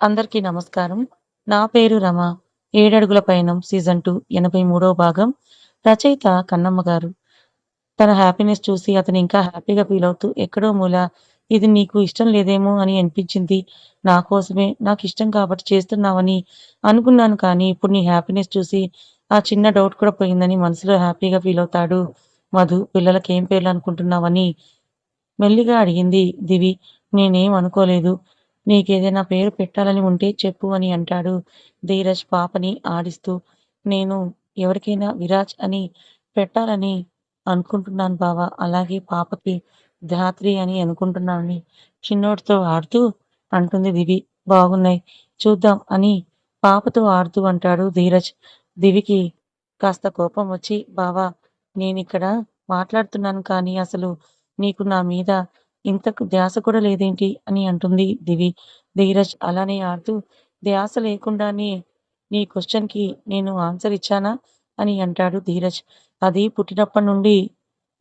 అందరికీ నమస్కారం. నా పేరు రమ. 'ఏడడుగుల పయనం' సీజన్ 2 83వ భాగం. రచయిత కన్నమ్మ గారు. తన హ్యాపీనెస్ చూసి అతను ఇంకా హ్యాపీగా ఫీల్ అవుతూ ఎక్కడో మూల ఇది నీకు ఇష్టం లేదేమో అని అనిపించింది. నా కోసమే, నాకు ఇష్టం కాబట్టి చేస్తున్నావని అనుకున్నాను కానీ ఇప్పుడు నీ హ్యాపీనెస్ చూసి ఆ చిన్న డౌట్ కూడా పోయిందని మనసులో హ్యాపీగా ఫీల్ అవుతాడు మధు. పిల్లలకి ఏం పేర్లు అనుకుంటున్నావని మెల్లిగా అడిగింది దివి. నేనేం అనుకోలేదు. నీకేదైనా పేరు పెట్టాలని ఉంటే చెప్పు అని అంటాడు ధీరజ్ పాపని ఆడిస్తూ. నేను ఎవరికైనా విరాజ్ అని పెట్టాలని అనుకుంటున్నాను బావా అలాగే పాపకి ధాత్రి అని అనుకుంటున్నానని చిన్నోడితో ఆడుతూ అంటుంది దివి. బాగున్నాయి. చూద్దాం అని పాపతో ఆడుతూ అంటాడు ధీరజ్. దివికి కాస్త కోపం వచ్చి బావా నేనిక్కడ మాట్లాడుతున్నాను కానీ అసలు నీకు నా మీద ఇంతకు ధ్యాస కూడా లేదేంటి అని అంటుంది దివి. ధీరజ్ అలానే ఆడుతూ ధ్యాస లేకుండానే నీ క్వశ్చన్‌కి నేను ఆన్సర్ ఇచ్చానా? అని అంటాడు ధీరజ్. అది పుట్టినప్పటి నుండి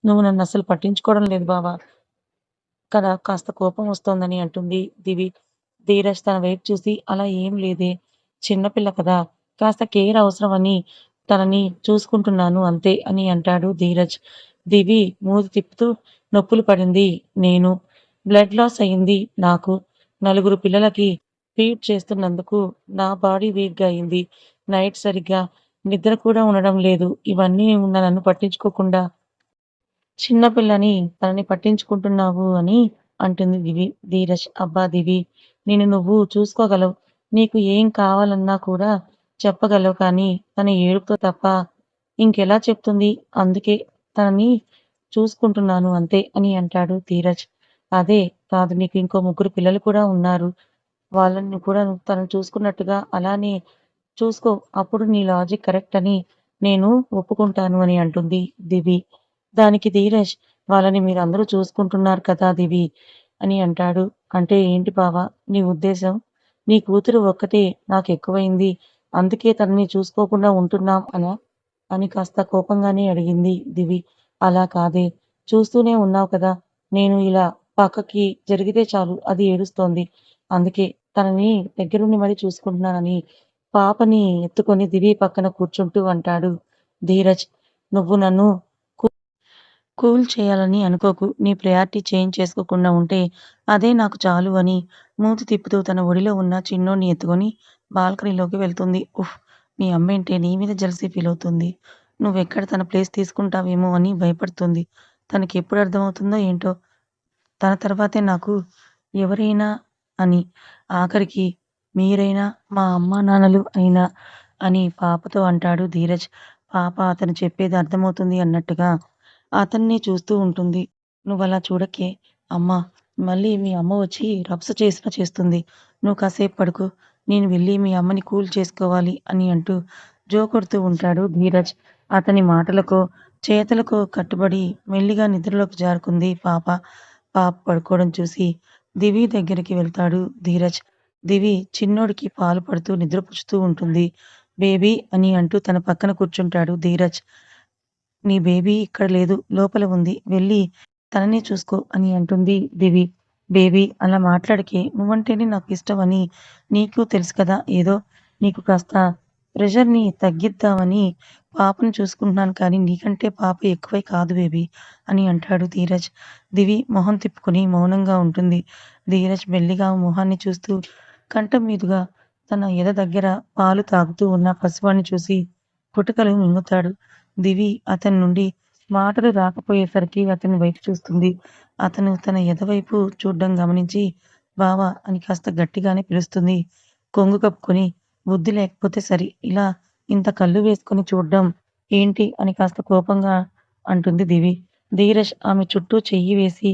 నువ్వు నన్ను అసలు పట్టించుకోవడం లేదు బావా కదా కాస్త కోపం వస్తోందని అంటుంది దివి. ధీరజ్ తన వైపు చూసి అలా ఏం లేదే. చిన్నపిల్ల కదా! కాస్త కేర్ అవసరమని తనని చూసుకుంటున్నాను అంతే అని అంటాడు ధీరజ్. దివి మూతి తిప్పుతూ నొప్పులు పడింది నేను. బ్లడ్ లాస్ అయింది నాకు. నలుగురు పిల్లలకి ఫీడ్ చేస్తున్నందుకు నా బాడీ వీక్‌గా అయింది. నైట్ సరిగ్గా నిద్ర కూడా ఉండడం లేదు. ఇవన్నీ ఉన్న నన్ను పట్టించుకోకుండా చిన్నపిల్లని తనని పట్టించుకుంటున్నావు అని అంటుంది దివి. ధీరజ్ అబ్బా దివి నేను నువ్వు చూసుకోగలవు. నీకు ఏం కావాలన్నా కూడా చెప్పగలవు కానీ తన ఏడుపుతో తప్ప ఇంకెలా చెప్తుంది? అందుకే తనని చూసుకుంటున్నాను అంతే అని అంటాడు ధీరజ్. అదే కాదు నీకు ఇంకో ముగ్గురు పిల్లలు కూడా ఉన్నారు. వాళ్ళని కూడా తను చూసుకున్నట్టుగా అలానే చూసుకో. అప్పుడు నీ లాజిక్ కరెక్ట్ అని నేను ఒప్పుకుంటాను అని అంటుంది దివి. దానికి ధీరజ్ వాళ్ళని మీరు అందరూ చూసుకుంటున్నారు కదా దివి అని అంటాడు. అంటే ఏంటి బావ నీ ఉద్దేశం? నీ కూతురు ఒక్కటే నాకు ఎక్కువైంది అందుకే తనని చూసుకోకుండా ఉంటున్నాం అనా? అని కాస్త కోపంగానే అడిగింది దివి. అలా కాదే. చూస్తూనే ఉన్నావు కదా! నేను ఇలా పక్కకి జరిగితే చాలు అది ఏడుస్తోంది. అందుకే తనని దగ్గరుండి మరీ చూసుకుంటున్నానని పాపని ఎత్తుకొని దివి పక్కన కూర్చుంటూ అంటాడు ధీరజ్. నువ్వు నన్ను కూల్ చేయాలని అనుకోకు. నీ ప్రయారిటీ చేంజ్ చేసుకోకుండా ఉంటే అదే నాకు చాలు అని మూతి తిప్పుతూ తన ఒడిలో ఉన్న చిన్నోడిని ఎత్తుకొని బాల్కనీలోకి వెళ్తుంది. ఉఫ్! మీ అమ్మేంటే నీ మీద జెల్సీ ఫీల్ అవుతుంది నువ్వెక్కడ తన ప్లేస్ తీసుకుంటావేమో అని భయపడుతుంది. తనకెప్పుడు అర్థమవుతుందో ఏంటో తన తర్వాతే నాకు ఎవరైనా అని. ఆఖరికి మీరైనా మా అమ్మానాన్నలు అయినా అని పాపతో అంటాడు ధీరజ్. పాప అతను చెప్పేది అర్థమవుతుంది అన్నట్టుగా అతన్ని చూస్తూ ఉంటుంది. నువ్వు అలా చూడకే. అమ్మా! మళ్ళీ మీ అమ్మ వచ్చి రప్స చేసినా చేస్తుంది. నువ్వు కాసేపు పడుకు నేను వెళ్ళి మీ అమ్మని కూల్ చేసుకోవాలి అని అంటూ జో కొడుతూ ఉంటాడు ధీరజ్. అతని మాటలకు చేతులకు కట్టుబడి మెల్లిగా నిద్రలోకి జారుకుంది పాప. పాప పడుకోవడం చూసి దివి దగ్గరికి వెళ్తాడు ధీరజ్. దివి చిన్నోడికి పాలు పడుతూ నిద్రపుచ్చుతూ ఉంటుంది. బేబీ అని అంటూ తన పక్కన కూర్చుంటాడు ధీరజ్. నీ బేబీ ఇక్కడ లేదు. లోపల ఉంది. వెళ్ళి తననే చూసుకో అని అంటుంది దివి. బేబీ అలా మాట్లాడికే నువ్వంటేనే నాకిష్టం అని నీకు తెలుసు కదా! ఏదో నీకు కాస్త ప్రెషర్‌ని తగ్గిద్దామని పాపను చూసుకుంటున్నాను కానీ నీకంటే పాప ఎక్కువై కాదు బేబీ అని అంటాడు ధీరజ్. దివి మొహం తిప్పుకొని మౌనంగా ఉంటుంది. ధీరజ్ మెల్లిగా మొహాన్ని చూస్తూ కంఠం మీదుగా తన ఎద దగ్గర పాలు తాగుతూ ఉన్న పశువాన్ని చూసి కుటకలు మింగుతాడు. దివి అతని నుండి మాటలు రాకపోయేసరికి అతని వైపు చూస్తుంది. అతను తన ఎదవైపు చూడడం గమనించి బావా అని కాస్త గట్టిగానే పిలుస్తుంది. కొంగు కప్పుకొని బుద్ధి లేకపోతే సరి. ఇలా ఇంత కళ్ళు వేసుకొని చూడ్డం ఏంటి అని కాస్త కోపంగా అంటుంది దివి. ధీరజ్ ఆమె చుట్టూ చెయ్యి వేసి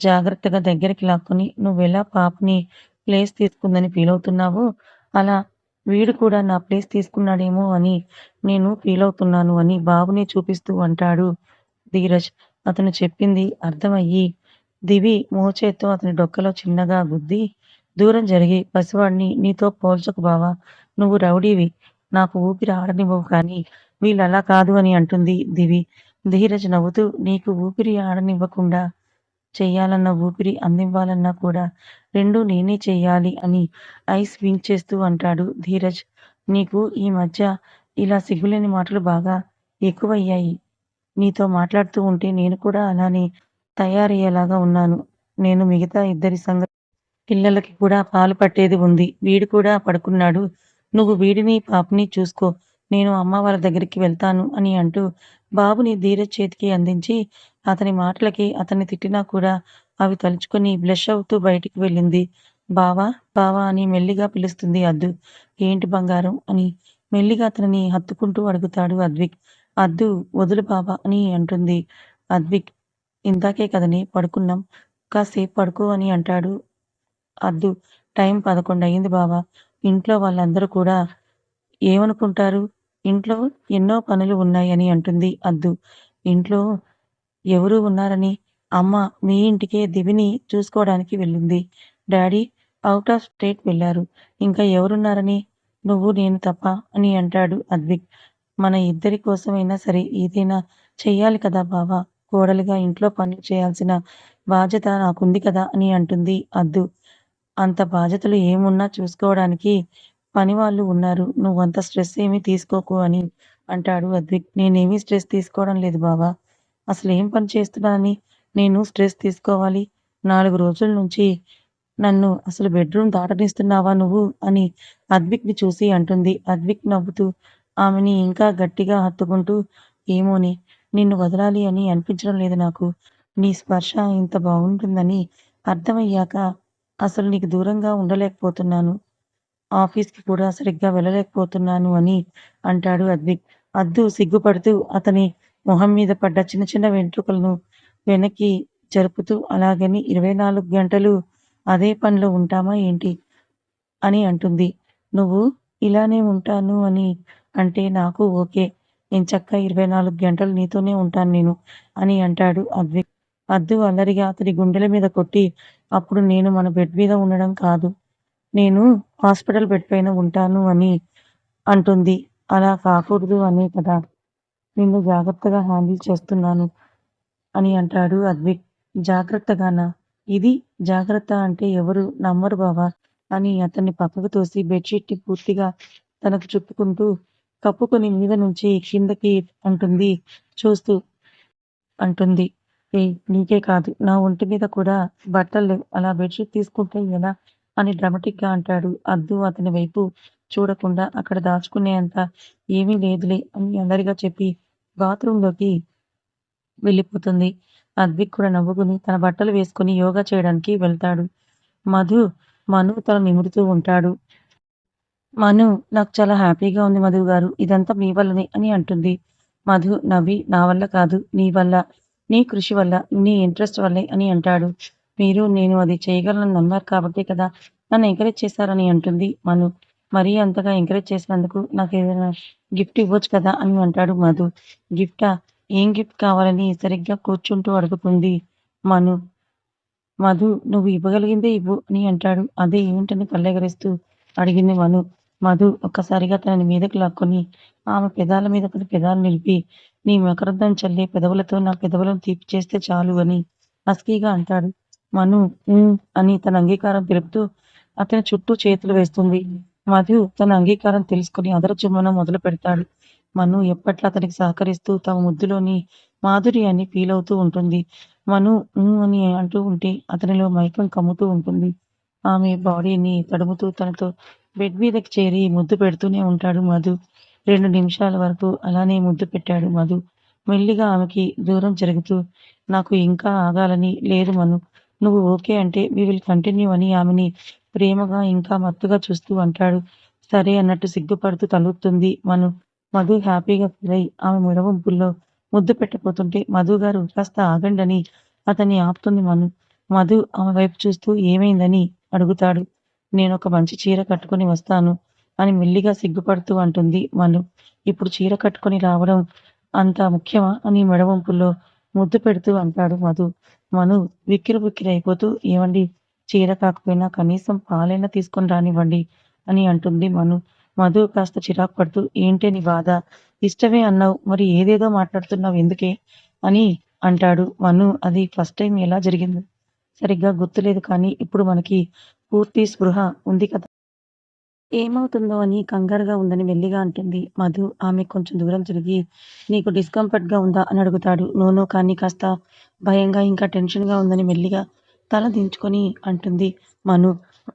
జాగ్రత్తగా దగ్గరికి లాక్కొని నువ్వెలా పాపని ప్లేస్ తీసుకుందని ఫీల్ అవుతున్నావు అలా వీడు కూడా నా ప్లేస్ తీసుకున్నాడేమో అని నేను ఫీల్ అవుతున్నాను అని బాబుని చూపిస్తూ అంటాడు ధీరజ్. అతను చెప్పింది అర్థమయ్యి దివి మోచేత్తో అతని డొక్కలో చిన్నగా గుద్ది దూరం జరిగి పసివాడిని నీతో పోల్చకు బావా! నువ్వు రౌడీవి. నాకు ఊపిరి ఆడనివ్వవు కానీ వీళ్ళలా కాదు అని అంటుంది దివి. ధీరజ్ నవ్వుతూ నీకు ఊపిరి ఆడనివ్వకుండా చెయ్యాలన్న ఊపిరి అందివ్వాలన్నా కూడా రెండూ నేనే చెయ్యాలి అని ఐస్ వింక్ చేస్తూ అంటాడు ధీరజ్. నీకు ఈ మధ్య ఇలా సిగ్గులేని మాటలు బాగా ఎక్కువయ్యాయి. నీతో మాట్లాడుతూ ఉంటే నేను కూడా అలానే తయారయ్యేలాగా ఉన్నాను. నేను మిగతా ఇద్దరి సంగతి పిల్లలకి కూడా పాలు పట్టేది ఉంది. వీడు కూడా పడుకున్నాడు. నువ్వు వీడిని, పాపని చూసుకో. నేను అమ్మ వాళ్ళ దగ్గరికి వెళ్తాను అని అంటూ బాబుని ధీరజ్ చేతికి అందించి అతని మాటలకి అతన్ని తిట్టినా కూడా అవి తలుచుకొని బ్లష్ అవుతూ బయటికి వెళ్ళింది. బావా! బావా! అని మెల్లిగా పిలుస్తుంది అద్దు. ఏంటి బంగారం? అని మెల్లిగా అతనిని హత్తుకుంటూ అడుగుతాడు అద్విక్. అద్దు వదులు బావా! అని అంటుంది. అద్విక్ ఇందాకే కదని పడుకున్నాం. కాసేపు పడుకో అని అంటాడు. అద్దు టైం పదకొండు అయింది బావా! ఇంట్లో వాళ్ళందరూ కూడా ఏమనుకుంటారు? ఇంట్లో ఎన్నో పనులు ఉన్నాయి అని అంటుంది అద్దు. ఇంట్లో ఎవరు ఉన్నారని? అమ్మ మీ ఇంటికే దివిని చూసుకోవడానికి వెళ్ళింది. డాడీ అవుట్ ఆఫ్ స్టేట్ వెళ్ళారు. ఇంకా ఎవరున్నారని? నువ్వు నేను తప్ప అని అంటాడు అద్విక్. మన ఇద్దరి కోసమైనా సరే ఏదైనా చెయ్యాలి కదా బావా! కోడలుగా ఇంట్లో పనులు చేయాల్సిన బాధ్యత నాకుంది కదా అని అంటుంది అద్దు. అంత బాధ్యతలు ఏమున్నా చూసుకోవడానికి పనివాళ్ళు ఉన్నారు. నువ్వంత స్ట్రెస్ ఏమీ తీసుకోకు అని అంటాడు అద్విక్. నేనేమీ స్ట్రెస్ తీసుకోవడం లేదు బావా! ఏం పని చేస్తున్నానని నేను స్ట్రెస్ తీసుకోవాలి? నాలుగు రోజుల నుంచి నన్ను అసలు బెడ్‌రూమ్ దాటనిస్తున్నావా నువ్వు? అని అద్విక్‌ని చూసి అంటుంది. అద్విక్ నవ్వుతూ ఆమెని ఇంకా గట్టిగా హత్తుకుంటూ ఏమోనే నిన్ను వదలాలి అని అనిపించడం లేదు నాకు. నీ స్పర్శ ఇంత బాగుంటుందని అర్థమయ్యాక అసలు నీకు దూరంగా ఉండలేకపోతున్నాను. ఆఫీస్‌కి కూడా సరిగ్గా వెళ్ళలేకపోతున్నాను అని అంటాడు అద్విక్. అద్దు సిగ్గుపడుతూ అతని మొహం మీద పడ్డ చిన్న చిన్న వెంట్రుకలను వెనక్కి జరుపుతూ అలాగని ఇరవై నాలుగు గంటలు అదే పనిలో ఉంటామా ఏంటి? అని అంటుంది. నువ్వు ఇలానే ఉంటాను అని అంటే నాకు ఓకే. నేను చక్క ఇరవై నాలుగు గంటలు నీతోనే ఉంటాను నేను అని అంటాడు అద్విక్. అద్దు అల్లరిగా అతడి గుండెల మీద కొట్టి అప్పుడు నేను మన బెడ్ మీద ఉండడం కాదు. నేను హాస్పిటల్ బెడ్ పైన ఉంటాను అని అంటుంది. అలా కాకూడదు అనే కదా నిన్ను జాగ్రత్తగా హ్యాండిల్ చేస్తున్నాను అని అంటాడు అద్విక్. జాగ్రత్తగానా? ఇది జాగ్రత్త అంటే ఎవరు నమ్మరు బావా! అని అతన్ని పక్కకు తోసి బెడ్‌షీట్‌ని పూర్తిగా తనకు చుట్టుకుంటూ కప్పుకొని మీద నుంచి కిందకి అంటుంది చూస్తూ అంటుంది. ఏ నీకే కాదు నా ఒంటి మీద కూడా బట్టల్లేవు. అలా బెడ్‌షీట్ తీసుకుంటే ఎలా? అని డ్రామాటిక్‌గా అంటాడు. అద్దు అతని వైపు చూడకుండా అక్కడ దాచుకునేంత ఏమీ లేదులే అని అందరిగా చెప్పి బాత్రూంలోకి వెళ్ళిపోతుంది. అద్విక్ కూడా నవ్వుకుని తన బట్టలు వేసుకొని యోగా చేయడానికి వెళ్తాడు. మధు మను తల నిమురుతూ ఉంటాడు. మను నాకు చాలా హ్యాపీగా ఉంది మధుగారు. ఇదంతా మీ వల్లనే అని అంటుంది. మధు నవ్వి నా వల్ల కాదు నీ వల్ల, నీ కృషి వల్ల, నీ ఇంట్రెస్ట్ వల్లే అని అంటాడు. మీరు నేను అది చేయగలను నమ్మారు కాబట్టి కదా నన్ను ఎంకరేజ్ చేశారని అంటుంది మను. మరీ అంతగా ఎంకరేజ్ చేసినందుకు నాకు ఏదైనా గిఫ్ట్ ఇవ్వచ్చు కదా అని అంటాడు మధు. గిఫ్టా? ఏం గిఫ్ట్ కావాలని సరిగ్గా కూర్చుంటూ అడుగుతుంది మను. మధు నువ్వు ఇవ్వగలిగిందే ఇవ్వు అని అంటాడు. అదే ఏంటని కళ్ళెగరేస్తూ అడిగింది మను. మధు ఒక్కసారిగా తనని మీదకు లాక్కొని ఆమె పెదాల మీద తన పెదాలు నిలిపి నీ మకరందం చల్లే పెదవులతో నా పెదవులను తీపి చేస్తే చాలు అని హస్కీగా అంటాడు. మను అని తన అంగీకారం తెలుపుతూ అతని చుట్టూ చేతులు వేస్తుంది. మధు తన అంగీకారం తెలుసుకొని అదర చుమ్మనం మొదలు పెడతాడు. మను ఎప్పట్లా అతనికి సహకరిస్తూ తమ ముద్దులోని మాధుర్యాన్ని అవుతూ ఉంటుంది. మను అని అంటూ ఉంటే అతనిలో మైకం కమ్ముతూ ఉంటుంది. ఆమె బాడీని తడుముతూ తనతో బెడ్ మీదకి చేరి ముద్దు పెడుతూనే ఉంటాడు మధు. రెండు నిమిషాల వరకు అలానే ముద్దు పెట్టాడు మధు. మెల్లిగా ఆమెకి దూరం జరుగుతూ నాకు ఇంకా ఆగాలని లేదు మను. నువ్వు ఓకే అంటే వి విల్ కంటిన్యూ అని ఆమెని ప్రేమగా ఇంకా మత్తుగా చూస్తూ అంటాడు. సరే అన్నట్టు సిగ్గుపడుతూ తలుపుతుంది మను. మధు హ్యాపీగా ఫీల్ అయి ఆమె ముడవంపుల్లో ముద్దు పెట్టబోతుంటే మధుగారు కాస్త ఆగండని అతన్ని ఆపుతుంది మను. మధు ఆమె వైపు చూస్తూ ఏమైందని అడుగుతాడు. నేను ఒక మంచి చీర కట్టుకొని వస్తాను అని మెల్లిగా సిగ్గుపడుతూ అంటుంది మను. ఇప్పుడు చీర కట్టుకొని రావడం అంత ముఖ్యమా అని మెడవంపుల్లో ముద్దు పెడుతూ అంటాడు మధు. మను బిక్కిరిబిక్కిరి అయిపోతూ ఏవండీ చీర కాకపోయినా కనీసం పాలైనా తీసుకొని రానివ్వండి అని అంటుంది మను. మధు కాస్త చిరాకు పడుతూ ఏంటే నీ బాధ? ఇష్టమే అన్నావు మరి ఏదేదో మాట్లాడుతున్నావు ఎందుకే? అని అంటాడు మను అది ఫస్ట్ టైం ఎలా జరిగింది సరిగ్గా గుర్తులేదు కానీ ఇప్పుడు మనకి పూర్తి స్పృహ ఉంది కదా ఏమవుతుందో అని కంగారుగా ఉందని మెల్లిగా అంటుంది. మధు ఆమె కొంచెం దూరం తిరిగి నీకు డిస్కంఫర్ట్గా ఉందా అని అడుగుతాడు. నోనో కానీ కాస్త భయంగా ఇంకా టెన్షన్గా ఉందని మెల్లిగా తల దించుకొని అంటుంది. మను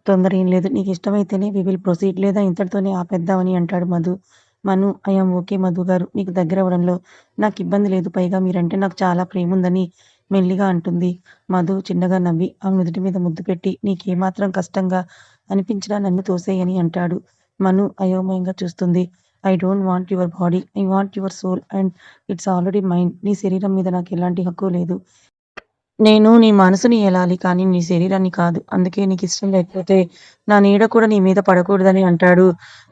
తొందర ఏం లేదు నీకు ఇష్టమైతేనే వి విల్ ప్రొసీడ్ లేదా ఇంతటితోనే ఆపేద్దామని అంటాడు Madhu. Manu I'm okay Madhu garu. మీకు దగ్గర అవ్వడంలో నాకు ఇబ్బంది లేదు. పైగా మీరంటే నాకు చాలా ప్రేమ ఉందని మెల్లిగా అంటుంది. మధు చిన్నగా నవ్వి ఆమె నుదుటి మీద ముద్దు పెట్టి నీకేమాత్రం కష్టంగా అనిపించినా నన్ను తోసేయని అంటాడు. మను అయోమయంగా చూస్తుంది. I don't want your body I want your soul and it's already mind నీ శరీరం మీద నాకు ఎలాంటి హక్కు లేదు. నేను నీ మనసుని ఏలాలి కానీ నీ శరీరాన్ని కాదు. అందుకే నీకు ఇష్టం లేకపోతే నా నీడ కూడా నీ మీద పడకూడదని అంటాడు.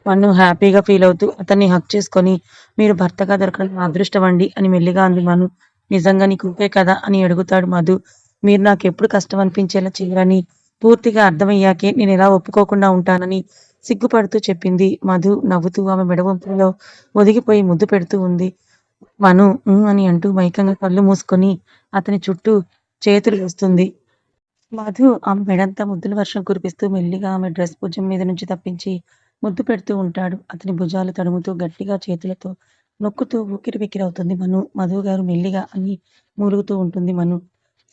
మన్ను హ్యాపీగా ఫీల్ అవుతూ అతన్ని హక్ చేసుకొని మీరు భర్తగా దొరకడం నా అదృష్టం అండి అని మెల్లిగా అంది మను. నిజంగా నీకు ఊపే కదా అని అడుగుతాడు మధు. మీరు నాకు ఎప్పుడు కష్టం అనిపించేలా చేయరని పూర్తిగా అర్థమయ్యాకే నేను ఎలా ఒప్పుకోకుండా ఉంటానని సిగ్గుపడుతూ చెప్పింది. మధు నవ్వుతూ ఆమె మెడవంపులో ఒదిగిపోయి ముద్దు పెడుతూ ఉంది. మను అని అంటూ మైకంగా కళ్ళు మూసుకొని అతని చుట్టూ చేతులు వేస్తుంది. మధు ఆమె మెడంతా ముద్దుల వర్షం కురిపిస్తూ మెల్లిగా ఆమె డ్రెస్ భుజం మీద నుంచి తప్పించి ముద్దు పెడుతూ ఉంటాడు. అతని భుజాలు తడుముతూ గట్టిగా చేతులతో నొక్కుతూ ఊకిరి బిక్కిరవుతుంది మను. మధు గారు మెల్లిగా అని మూలుగుతూ ఉంటుంది Manu.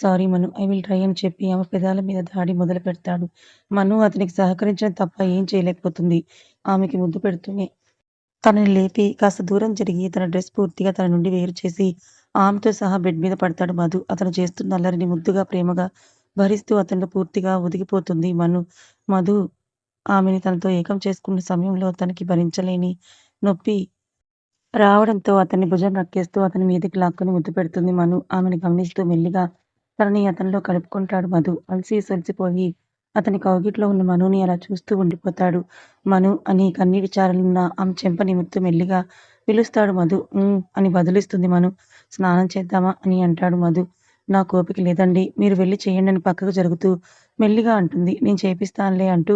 Sorry Manu I will try అని చెప్పి ఆమె పెదాల మీద దాడి మొదలు పెడతాడు. మను అతనికి సహకరించడం తప్ప ఏం చేయలేకపోతుంది. ఆమెకి ముద్దు పెడుతూనే తనని లేపి కాస్త దూరం జరిగి తన డ్రెస్ పూర్తిగా తన నుండి వేరు చేసి ఆమెతో సహా బెడ్ మీద పడతాడు మధు. అతను చేస్తున్న అల్లరిని ముద్దుగా ప్రేమగా భరిస్తూ అతను పూర్తిగా ఒదిగిపోతుంది మను. మధు ఆమెని తనతో ఏకం చేసుకున్న సమయంలో తనకి భరించలేని నొప్పి రావడంతో అతన్ని భుజం నక్కేస్తూ అతని మీదకి లాక్కుని ముద్దు పెడుతుంది మను. ఆమెను గమనిస్తూ మెల్లిగా తనని అతనిలో కలుపుకుంటాడు మధు. అలసి సొలిసిపోయి అతని కౌగిట్లో ఉన్న మనుని అలా చూస్తూ ఉండిపోతాడు. మను అని కన్నీటి చారలున్న ఆమె చెంప నిమురుతూ మెల్లిగా పిలుస్తాడు మధు. "ఉమ్" అని బదులిస్తుంది మను. స్నానం చేద్దామా అని అంటాడు మధు. నా కోపిక లేదండి. మీరు వెళ్ళి చేయండి అని పక్కకు జరుగుతూ మెల్లిగా అంటుంది. నేను చేపిస్తానులే అంటూ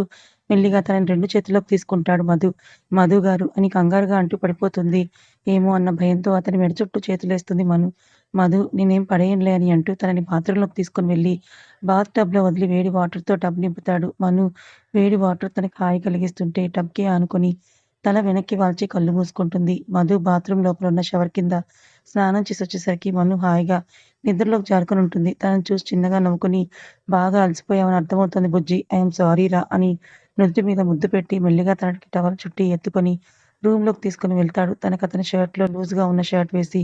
మెల్లిగా తనని రెండు చేతుల్లోకి తీసుకుంటాడు మధు. మధు గారు అని కంగారుగా అంటూ పడిపోతుంది. ఏమో అన్న భయంతో అతని మెడ చుట్టూ చేతులేస్తుంది మను. మధు నేనేం పడేయంలే అని అంటూ తనని బాత్రూంలోకి తీసుకుని వెళ్ళి బాత్ టబ్లో వదిలి వేడి వాటర్తో టబ్ నింపుతాడు. మను వేడి వాటర్ తనకి హాయి కలిగిస్తుంటే టబ్కి ఆనుకొని తల వెనక్కి వాల్చి కళ్ళు మూసుకుంటుంది. మధు బాత్రూమ్ లోపల ఉన్న షవర్ కింద స్నానం చేసి వచ్చేసరికి మను హాయిగా నిద్రలోకి జారుకొని ఉంటుంది. తనని చూసి చిన్నగా నవ్వుకుని బాగా అలసిపోయామని అర్థమవుతుంది బుజ్జి. ఐఎమ్ సారీ రా అని నుదుటి మీద ముద్దు పెట్టి మెల్లిగా తనకి టవల్ చుట్టి ఎత్తుకొని రూమ్లోకి తీసుకొని వెళ్తాడు. తనకు అతని షర్ట్లో లూజ్గా ఉన్న షర్ట్ వేసి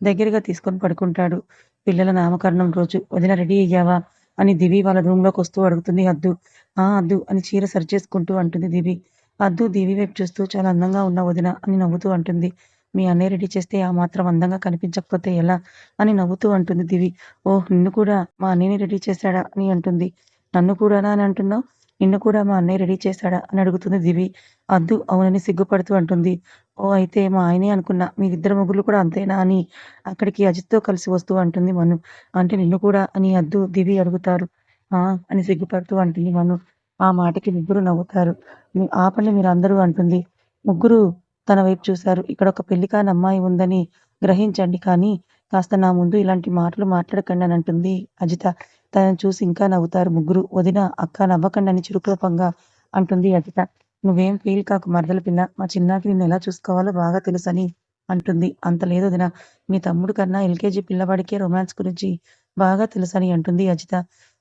దగ్గరగా తీసుకొని పడుకుంటాడు. పిల్లల నామకరణం రోజు. వదిన రెడీ అయ్యావా? అని దివి వాళ్ళ రూమ్లోకి వస్తూ అడుగుతుంది. అద్దు. ఆ అద్దు అని చీర సరిచేసుకుంటూ అంటుంది దివి. అద్దు దివి వైపు చూస్తూ చాలా అందంగా ఉన్న వదిన అని నవ్వుతూ అంటుంది. మీ అన్నయ్య రెడీ చేస్తే ఆ మాత్రం అందంగా కనిపించకపోతే ఎలా? అని నవ్వుతూ అంటుంది దివి. ఓహ్ నిన్ను కూడా మా అన్నయ్యని రెడీ చేశాడా? అని అంటుంది. నన్ను కూడానా? అని అంటున్నావు. నిన్ను కూడా మా అన్నయ్య రెడీ చేశాడా అని అడుగుతుంది దివి. అద్దు అవునని సిగ్గుపడుతూ అంటుంది. ఓ అయితే మా ఆయనే అనుకున్నా మీరిద్దరు ముగ్గురు కూడా అంతేనా అని అక్కడికి అజిత్తో కలిసి వస్తూ అంటుంది మను. అంటే నిన్ను కూడా అని అద్దు దివి అడుగుతారు. ఆ అని సిగ్గుపడుతూ అంటుంది మను. ఆ మాటకి ముగ్గురు నవ్వుతారు. "మీ- ఆపండి మీరు అందరూ అంటుంది. ముగ్గురు తన వైపు చూశారు. ఇక్కడ ఒక పెళ్ళి కాని అమ్మాయి ఉందని గ్రహించండి కానీ కాస్త నా ముందు ఇలాంటి మాటలు మాట్లాడకండి అని అంటుంది అజిత. తనను చూసి ఇంకా నవ్వుతారు. ముగ్గురు వదిన అక్క నవ్వకండి అని చిరుకోపంగా అంటుంది అజిత నువ్వేం ఫీల్ కాకు మరదల పిల్ల మా చిన్నాకి నిన్ను ఎలా చూసుకోవాలో బాగా తెలుసని అంటుంది. అంత లేదు వదిన. మీ తమ్ముడు కన్నా ఎల్కేజీ పిల్లవాడికే రొమాన్స్ గురించి బాగా తెలుసని అంటుంది అజిత.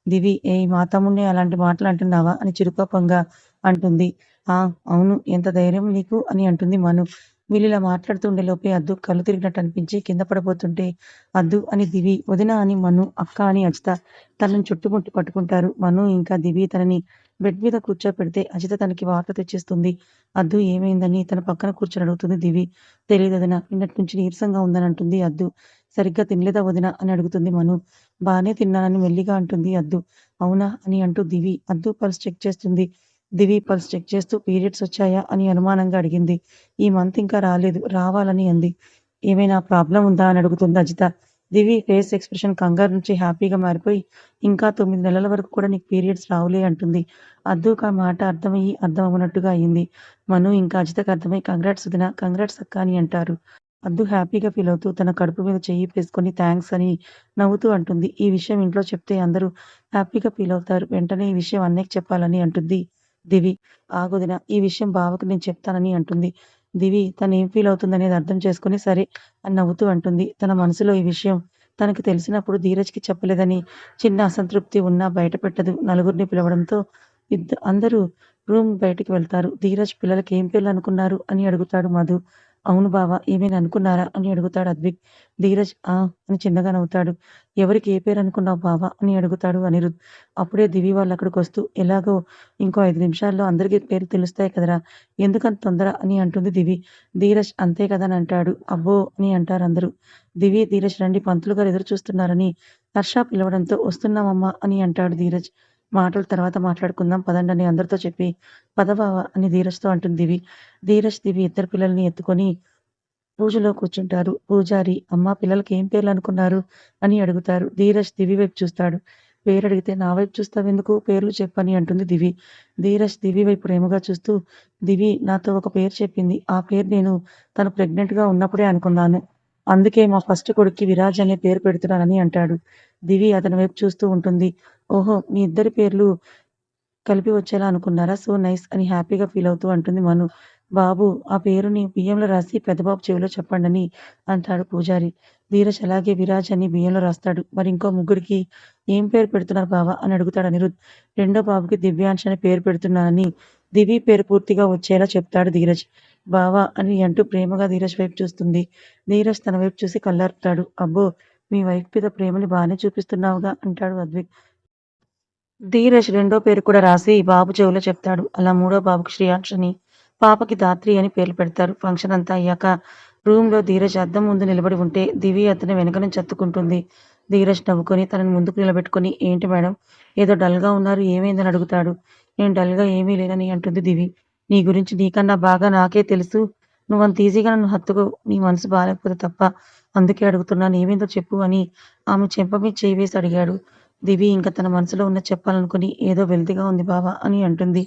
దివి ఏ మా తమ్ముడిని అలాంటి మాటలు అంటున్నావా? అని చిరుకోపంగా అంటుంది. ఆ అవును. ఎంత ధైర్యం నీకు అని అంటుంది మను. వీళ్ళు ఇలా మాట్లాడుతుండే లోపే అద్దు కళ్ళు తిరిగినట్టు అనిపించి కింద పడిపోతుంటే అద్దు అని దివి వదిన అని మను అక్క అని అజిత తనని చుట్టుముట్టి పట్టుకుంటారు. మను ఇంకా దివి తనని బెడ్ మీద కూర్చోపెడితే అజిత తనకి వాటర్ తెచ్చిస్తుంది. అద్దు ఏమైందని తన పక్కన కూర్చొని అడుగుతుంది దివి. తెలియదు వదిన నిన్నటి నుంచి నీరసంగా ఉందని అంటుంది అద్దు. సరిగ్గా తినలేదా వదిన అని అడుగుతుంది మను. బానే తిన్నానని మెల్లిగా అంటుంది అద్దు. అవునా అని అంటూ దివి. అద్దు పల్స్ చెక్ చేస్తుంది. దివి పల్స్ చెక్ చేస్తూ పీరియడ్స్ వచ్చాయా? అని అనుమానంగా అడిగింది. ఈ మంత్ ఇంకా రాలేదు రావాలని అంది. ఏమైనా ప్రాబ్లం ఉందా? అని అడుగుతుంది అజిత. దివి ఫేస్ ఎక్స్ప్రెషన్ కంగారు నుంచి హ్యాపీగా మారిపోయి ఇంకా తొమ్మిది నెలల వరకు కూడా నీకు పీరియడ్స్ రావులే అంటుంది. అద్దుకు మాట అర్థమయ్యి అర్థం అవ్వనట్టుగా అయింది. మను ఇంకా అజితకు అర్థమై కంగ్రాట్స్ వదిన కంగ్రాట్స్ అక్క అని అంటారు. అద్దు హ్యాపీగా ఫీల్ అవుతూ తన కడుపు మీద చెయ్యి వేసుకొని థ్యాంక్స్ అని నవ్వుతూ అంటుంది. ఈ విషయం ఇంట్లో చెప్తే అందరూ హ్యాపీగా ఫీల్ అవుతారు. వెంటనే ఈ విషయం అన్నయ్యకి చెప్పాలని అంటుంది. దివి. ఆగుదిన వదినా ఈ విషయం బావకు నేను చెప్తానని అంటుంది. దివి తను ఏం ఫీల్ అవుతుందనేది అర్థం చేసుకొని సరే అని నవ్వుతూ అంటుంది. తన మనసులో ఈ విషయం తనకు తెలిసినప్పుడు ధీరజ్‌కి చెప్పలేదని చిన్న అసంతృప్తి ఉన్నా బయటపెట్టదు. నలుగురిని పిలవడంతో ఇద్ద అందరూ రూమ్ బయటికి వెళ్తారు. ధీరజ్ పిల్లలకి ఏం అనుకున్నారు అని అడుగుతాడు మధు. అవును బావా ఏమైనా అనుకున్నారా? అని అడుగుతాడు అద్విక్. ధీరజ్ ఆ! అని చిన్నగా నవ్వుతాడు. ఎవరికి ఏ పేరు అనుకున్నావు బావా అని అడుగుతాడు అనిరుద్. అప్పుడే దివి వాళ్ళు అక్కడికి వస్తూ ఎలాగో ఇంకో ఐదు నిమిషాల్లో అందరికీ పేర్లు తెలుస్తాయి కదరా! ఎందుకంత తొందర? అని అంటుంది దివి. ధీరజ్ అంతే కదా అని అంటాడు అబ్బో! అని అంటారు అందరూ దివి, ధీరజ్ రండి పంతులు గారు ఎదురు చూస్తున్నారని హర్ష పిలవడంతో వస్తున్నామమ్మా అని అంటాడు ధీరజ్. మాటలు తర్వాత మాట్లాడుకుందాం పదండని అందరితో చెప్పి పదవ అని ధీరజ్‌తో అంటుంది దివి. ధీరజ్, దివి ఇద్దరు పిల్లల్ని ఎత్తుకొని పూజలో కూర్చుంటారు. పూజారి అమ్మ పిల్లలకి ఏం పేర్లు అనుకున్నారు అని అడుగుతారు. ధీరజ్ దివి వైపు చూస్తాడు. పేరు అడిగితే నా వైపు చూస్తావెందుకు? పేర్లు చెప్పని అంటుంది దివి. ధీరజ్ దివి వైపు ప్రేమగా చూస్తూ దివి నాతో ఒక పేరు చెప్పింది. ఆ పేరు నేను తను ప్రెగ్నెంట్‌గా ఉన్నప్పుడే అనుకున్నాను. అందుకే మా ఫస్ట్ కొడుక్కి విరాజ్ అనే పేరు పెడుతున్నానని అంటాడు. దివి అతని వైపు చూస్తూ ఉంటుంది. ఓహో! మీ ఇద్దరి పేర్లు కలిపి వచ్చేలా అనుకున్నారా? సో నైస్ అని హ్యాపీగా ఫీల్ అవుతూ అంటుంది మను. బాబు ఆ పేరుని బియ్యంలో రాసి పెద్దబాబు చెవిలో చెప్పండని అంటాడు పూజారి. ధీరజ్ అలాగే విరాజ్ అని బియ్యంలో రాస్తాడు. మరి ఇంకో ముగ్గురికి ఏం పేరు పెడుతున్నారు బావా అని అడుగుతాడు అనిరుద్. రెండో బాబుకి దివ్యాంశ్ అని పేరు పెడుతున్నానని దివి పేరు పూర్తిగా వచ్చేలా చెప్తాడు ధీరజ్. బావా అని అంటూ ప్రేమగా ధీరజ్ వైపు చూస్తుంది. ధీరజ్ తన వైపు చూసి కళ్ళార్పుతాడు. అబ్బో! మీ వైఫ్ మీద ప్రేమని బాగానే చూపిస్తున్నావుగా అంటాడు అద్విక్. ధీరజ్ రెండో పేరు కూడా రాసి బాబు చెవిలో చెప్తాడు. అలా మూడో బాబుకి శ్రేయాంష్ అని, పాపకి ధాత్రి అని పేర్లు పెడతారు. ఫంక్షన్ అంతా అయ్యాక రూమ్‌లో ధీరజ్ అద్దం ముందు నిలబడి ఉంటే దివి అతని వెనక నుంచి హత్తుకుంటుంది. ధీరజ్ నవ్వుకొని తనని ముందుకు నిలబెట్టుకొని ఏంటి మేడం ఏదో డల్‌గా ఉన్నారు ఏమైందని అడుగుతాడు. నేను డల్‌గా ఏమీ లేనని అంటుంది దివి. నీ గురించి నీకన్నా బాగా నాకే తెలుసు. నువ్వు అంత ఈజీగా నన్ను హత్తుకు నీ మనసు బాగాలేకపోతే తప్ప. అందుకే అడుగుతున్నాను ఏమైందో చెప్పు అని ఆమె చెంప మీద చెయ్యి వేసి అడిగాడు. దివి ఇంకా తన మనసులో ఉన్న చెప్పాలనుకుని ఏదో వెల్తిగా ఉంది బావా అని అంటుంది.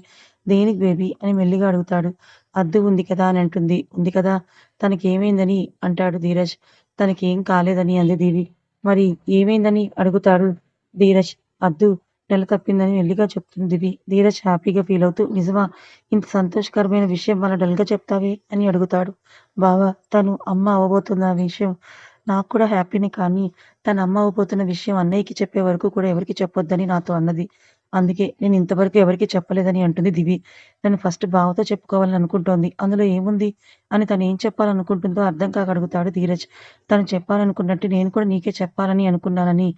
దేనికి బేబీ? అని మెల్లిగా అడుగుతాడు. అద్దు ఉంది కదా అని అంటుంది. ఉంది కదా! తనకేమైందని అంటాడు ధీరజ్. తనకేం కాలేదని అంది దివి. మరి ఏమైందని అడుగుతాడు ధీరజ్. అద్దు నెల తప్పిందని మెల్లిగా చెప్తుంది దివి. ధీరజ్ హ్యాపీగా ఫీల్ అవుతూ నిజమా? ఇంత సంతోషకరమైన విషయం మన డల్‌గా చెప్తావే? అని అడుగుతాడు. బావా తను అమ్మ అవ్వబోతున్న విషయం నాకు కూడా హ్యాపీనే కానీ తన అమ్మ అవ్వబోతున్న విషయం అన్నయ్యకి చెప్పే వరకు కూడా ఎవరికి చెప్పొద్దని నాతో అన్నది. అందుకే నేను ఇంతవరకు ఎవరికీ చెప్పలేదని అంటుంది దివి. తను ఫస్ట్ బావతో చెప్పుకోవాలని అనుకుంటోంది. అందులో ఏముంది? అని తను ఏం చెప్పాలనుకుంటుందో అర్థం కాక అడుగుతాడు ధీరజ్. తను చెప్పాలనుకున్నట్టు నేను కూడా నీకే చెప్పాలని అనుకున్నానని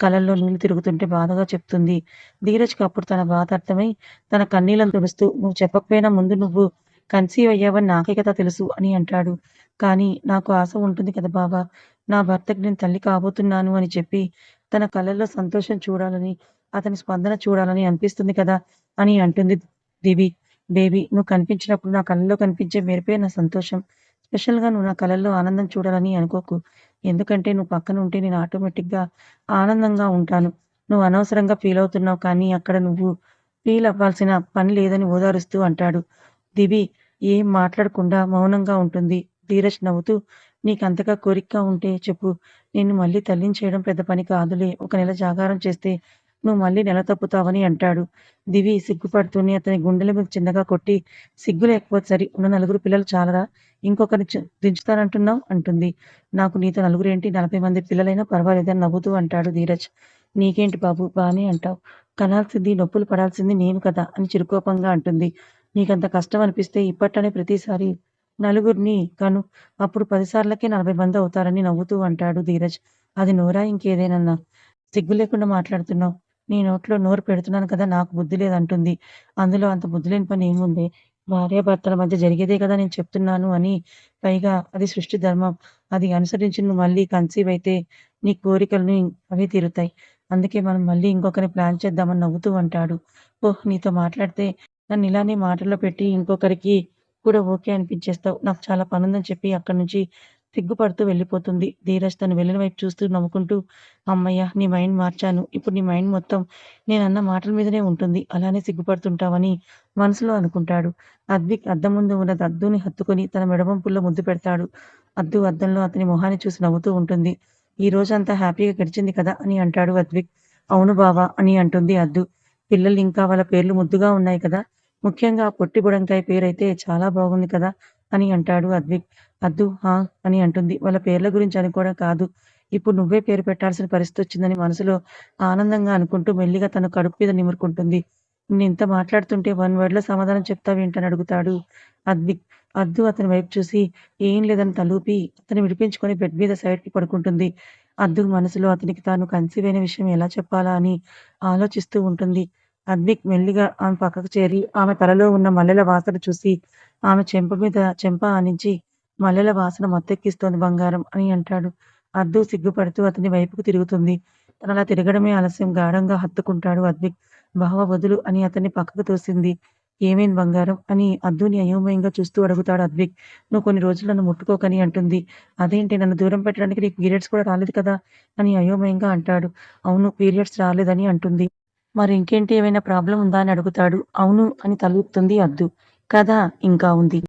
కలల్లో నీళ్ళు తిరుగుతుంటే బాధగా చెప్తుంది. ధీరజ్‌కి అప్పుడు తన బాధ అర్థమై తన కన్నీళ్ళను తుడుస్తూ నువ్వు చెప్పకపోయినా ముందు నువ్వు కన్సీవ్ అయ్యావని నాకే కదా తెలుసు అని అంటాడు. కానీ నాకు ఆశ ఉంటుంది కదా బాబా నా భర్తకి నేను తల్లి కాబోతున్నాను అని చెప్పి తన కళ్ళల్లో సంతోషం చూడాలని, అతని స్పందన చూడాలని అనిపిస్తుంది కదా! అని అంటుంది దివి. బేబీ నువ్వు కనిపించినప్పుడు నా కళ్ళల్లో కనిపించే మెరిపే నా సంతోషం. స్పెషల్‌గా నువ్వు నా కళ్ళల్లో ఆనందం చూడాలని అనుకోకు. ఎందుకంటే నువ్వు పక్కన ఉంటే నేను ఆటోమేటిక్‌గా ఆనందంగా ఉంటాను. నువ్వు అనవసరంగా ఫీల్ అవుతున్నావు కానీ అక్కడ నువ్వు ఫీల్ అవ్వాల్సిన పని లేదని ఓదారుస్తూ అంటాడు. దివి ఏం మాట్లాడకుండా మౌనంగా ఉంటుంది. ధీరజ్ నవ్వుతూ నీకంతగా కోరికగా ఉంటే చెప్పు. నిన్ను మళ్ళీ తల్లిని చేయడం పెద్ద పని కాదులే. ఒక నెల జాగారం చేస్తే నువ్వు మళ్ళీ నెల తప్పుతావని అంటాడు. దివి సిగ్గుపడుతూనే అతని గుండెల మీద చిన్నగా కొట్టి సిగ్గు లేకపోతే సరి ఉన్న నలుగురు పిల్లలు చాలరా? ఇంకొకరిని చ అంటుంది. నాకు నీతో నలుగురేంటి నలభై మంది పిల్లలైనా పర్వాలేదని నవ్వుతూ అంటాడు ధీరజ్. నీకేంటి బాబు బానే అంటావు కనాల్సింది, నొప్పులు పడాల్సింది నేను కదా! అని చిరుకోపంగా అంటుంది. నీకంత కష్టం అనిపిస్తే ఇప్పట్లోనే ప్రతిసారి నలుగురిని కను. అప్పుడు పదిసార్లకే నలభై మంది అవుతారని నవ్వుతూ అంటాడు ధీరజ్. అది నోరా ఇంకేదేనన్నా? సిగ్గు లేకుండా మాట్లాడుతున్నావు నీ నోట్లో నోరు పెడుతున్నాను కదా నాకు బుద్ధి లేదంటుంది. అందులో అంత బుద్ధి లేని పని ఏముంది భార్యాభర్తల మధ్య జరిగేదే కదా నేను చెప్తున్నాను అని. పైగా అది సృష్టి ధర్మం. అది అనుసరించి నువ్వు మళ్ళీ కన్సీవ్ అయితే నీ కోరికలు అవే తీరుతాయి. అందుకే మనం మళ్ళీ ఇంకొకరిని ప్లాన్ చేద్దామని నవ్వుతూ అంటాడు. ఓహ్! నీతో మాట్లాడితే నన్ను ఇలానే మాటల్లో పెట్టి ఇంకొకరికి కూడా ఓకే అనిపించేస్తావు. నాకు చాలా పనుందని చెప్పి అక్కడి నుంచి సిగ్గుపడుతూ వెళ్ళిపోతుంది. ధీరజ్ తను వెళ్ళిన వైపు చూస్తూ నవ్వుకుంటూ అమ్మయ్య నీ మైండ్ మార్చాను. ఇప్పుడు నీ మైండ్ మొత్తం నేనన్న మాటల మీదనే ఉంటుంది. అలానే సిగ్గుపడుతుంటావని మనసులో అనుకుంటాడు. అద్విక్ అద్దం ముందు ఉన్న అద్దుని హత్తుకొని తన మెడవంపుల్లో ముద్దు పెడతాడు. అద్దు అద్దంలో అతని మొహాన్ని చూసి నవ్వుతూ ఉంటుంది. ఈ రోజంతా హ్యాపీగా గడిచింది కదా అని అంటాడు అద్విక్. అవును బావా అని అంటుంది అద్దు. పిల్లలు ఇంకా వాళ్ళ పేర్లు ముద్దుగా ఉన్నాయి కదా! ముఖ్యంగా పొట్టి బుడంకాయ పేరైతే చాలా బాగుంది కదా! అని అంటాడు అద్విక్. అద్దు హా! అని అంటుంది. వాళ్ళ పేర్ల గురించి అని కూడా కాదు. ఇప్పుడు నువ్వే పేరు పెట్టాల్సిన పరిస్థితి వచ్చిందని మనసులో ఆనందంగా అనుకుంటూ మెల్లిగా తన కడుపు మీద నిమురుకుంటుంది. ఇంత మాట్లాడుతుంటే వన్ వర్డ్‌లో సమాధానం చెప్తావేంటని అడుగుతాడు అద్విక్. అద్దు అతని వైపు చూసి ఏం లేదని తలూపి అతను విడిపించుకొని బెడ్ మీద సైడ్‌కి పడుకుంటుంది. అద్దు మనసులో అతనికి తాను కన్సీవ్ అయిన విషయం ఎలా చెప్పాలా అని ఆలోచిస్తూ ఉంటుంది. అద్విక్ మెల్లిగా ఆమె పక్కకు చేరి ఆమె తలలో ఉన్న మల్లెల వాసన చూసి ఆమె చెంప మీద చెంప ఆనించి మల్లెల వాసన మొత్తెక్కిస్తోంది బంగారం అని అంటాడు. అద్దు సిగ్గుపడుతూ అతని వైపుకు తిరుగుతుంది. తనలా తిరగడమే ఆలస్యం గాఢంగా హత్తుకుంటాడు అద్విక్. బావ వదులు అని అతన్ని పక్కకు తోసింది. ఏమేం బంగారం? అని అద్దుని అయోమయంగా చూస్తూ అడుగుతాడు అద్విక్. నువ్వు కొన్ని రోజులు నన్ను ముట్టుకోకని అంటుంది. అదేంటి నన్ను దూరం పెట్టడానికి నీకు పీరియడ్స్ కూడా రాలేదు కదా! అని అయోమయంగా అంటాడు. అవును పీరియడ్స్ రాలేదని అంటుంది. మరి ఇంకేంటి ఏమైనా ప్రాబ్లం ఉందా అని అడుగుతాడు. అవును అని తలూపుతుంది అద్దు. కథ ఇంకా ఉంది.